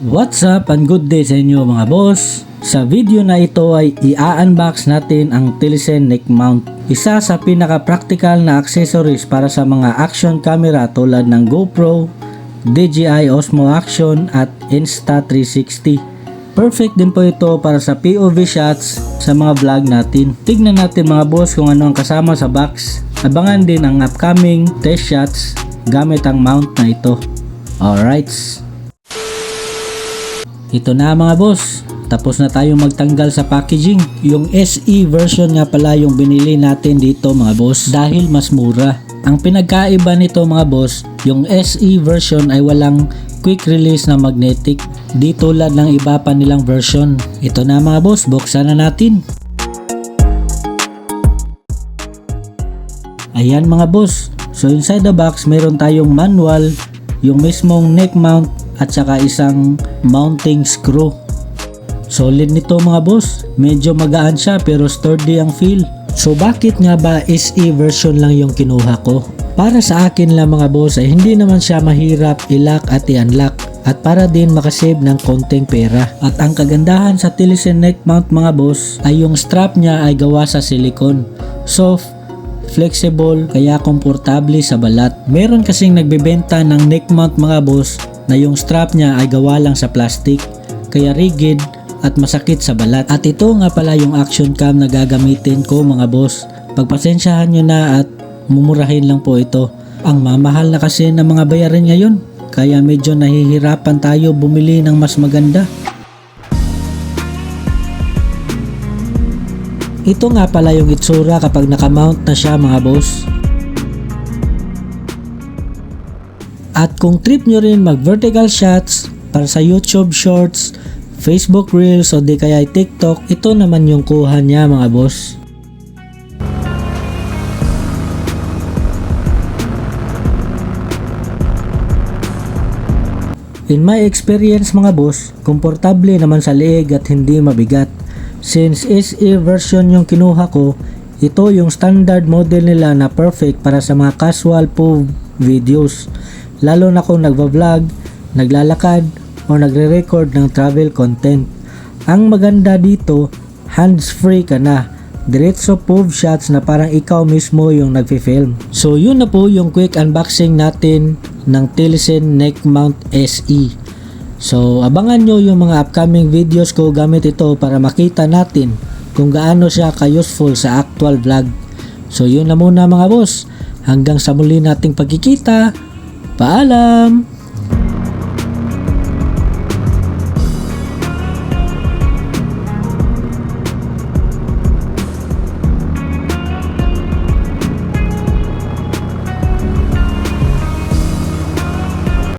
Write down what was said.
What's up and good day sa inyo mga boss? Sa video na ito ay i-unbox natin ang Tilsen neck mount. Isa sa pinaka-practical na accessories para sa mga action camera tulad ng GoPro, DJI Osmo Action at Insta360. Perfect din po ito para sa POV shots sa mga vlog natin. Tignan natin mga boss kung ano ang kasama sa box. Abangan din ang upcoming test shots gamit ang mount na ito. Alright. Ito na mga boss. Tapos na tayo magtanggal sa packaging. Yung SE version nga pala yung binili natin dito mga boss dahil mas mura. Ang pinagkaiba nito mga boss, yung SE version ay walang quick release na magnetic. Di tulad ng iba pa nilang version. Ito na mga boss, buksan na natin. Ayan mga boss. So inside the box meron tayong manual, yung mismong neck mount at saka isang mounting screw. Solid nito mga boss. Medyo magaan siya pero sturdy ang feel. So bakit nga ba SE version lang yung kinuha ko? Para sa akin lang mga boss ay hindi naman siya mahirap i-lock at i-unlock at para din makasave ng konting pera. At ang kagandahan sa Tilisen neck mount mga boss ay yung strap niya ay gawa sa silicone. Soft, flexible, kaya komportable sa balat. Meron kasing nagbebenta ng neck mount mga boss na yung strap niya ay gawa lang sa plastic, kaya rigid at masakit sa balat. At ito nga pala yung action cam na gagamitin ko mga boss. Pagpasensyahan nyo na at mumurahin lang po ito. Ang mamahal na kasi ng mga bayarin ngayon, kaya medyo nahihirapan tayo bumili ng mas maganda. Ito nga pala yung itsura kapag nakamount na siya mga boss. At kung trip nyo rin mag vertical shots para sa YouTube Shorts, Facebook Reels o di kaya TikTok, ito naman yung kuha niya mga boss. In my experience mga boss, komportable naman sa leeg at hindi mabigat. Since SE version yung kinuha ko, ito yung standard model nila na perfect para sa mga casual po videos. Lalo na kung nagva-vlog, naglalakad, o nagre-record ng travel content. Ang maganda dito, hands-free ka na. Diretso POV shots na parang ikaw mismo yung nagfi-film. So yun na po yung quick unboxing natin ng Tilsen Neck Mount SE. So abangan nyo yung mga upcoming videos ko gamit ito para makita natin kung gaano siya ka-useful sa actual vlog. So yun na muna mga boss. Hanggang sa muli nating pagkikita. Paalam!